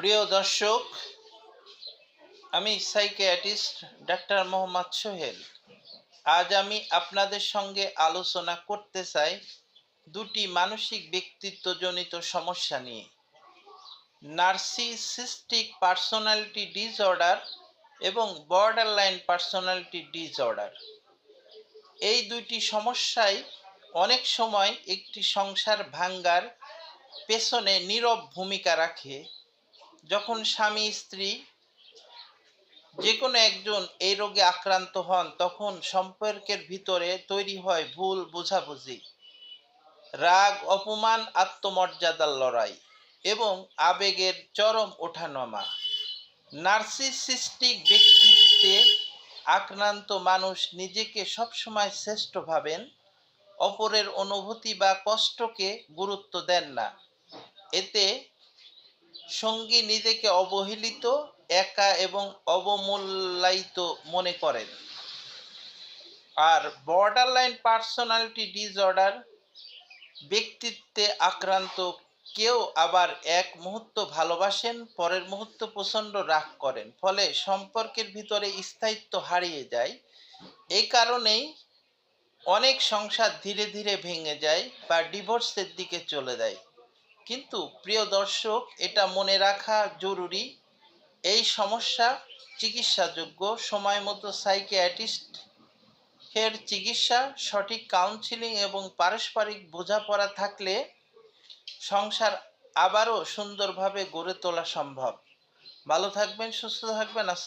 প্রিয় দর্শক, আমি সাইকিয়াট্রিস্ট ডাক্তার মোহাম্মদ সোহেল। আজ আমি আপনাদের সঙ্গে আলোচনা করতে চাই দুটি মানসিক ব্যক্তিত্বজনিত সমস্যা নিয়ে। নার্সিসিস্টিক পার্সোনালিটি ডিসঅর্ডার এবং বর্ডারলাইন পার্সোনালিটি ডিসঅর্ডার। এই দুইটি সমস্যাই অনেক সময় একটি সংসার ভাঙ্গার পেছনে নীরব ভূমিকা রাখে। যখন স্বামী, স্ত্রী যে কোনো একজন এই রোগে আক্রান্ত হন, তখন সম্পর্কের ভিতরে তৈরি হয় ভুল বোঝাবুঝি, রাগ, অপমান, আত্মমর্যাদার লড়াই এবং আবেগের চরম ওঠানামা। নার্সিসিস্টিক ব্যক্তিত্বে আক্রান্ত মানুষ নিজেকে সবসময় শ্রেষ্ঠ ভাবেন, অপরের অনুভূতি বা কষ্টকে গুরুত্ব দেন না। এতে সঙ্গী নিজেকে অবহেলিত, একা এবং অবমূল্যায়িত মনে করেন। আর বর্ডারলাইন পার্সোনালিটি ডিসঅর্ডার ব্যক্তিত্বে আক্রান্ত কেউ আবার এক মুহূর্ত ভালোবাসেন, পরের মুহূর্ত প্রচণ্ড রাগ করেন, ফলে সম্পর্কের ভিতরে স্থায়িত্ব হারিয়ে যায়। এই কারণেই অনেক সংসার ধীরে ধীরে ভেঙে যায় বা ডিভোর্সের দিকে চলে যায়। কিন্তু প্রিয় দর্শক, এটা মনে রাখা জরুরি, এই সমস্যা চিকিৎসাযোগ্য সময় মতো সাইকিয়াট্রিস্ট এর চিকিৎসা, সঠিক কাউন্সিলিং এবং পারস্পরিক বোঝাপড়া থাকলে সংসার আবারও সুন্দরভাবে গড়ে তোলা সম্ভব। ভালো থাকবেন, সুস্থ থাকবেন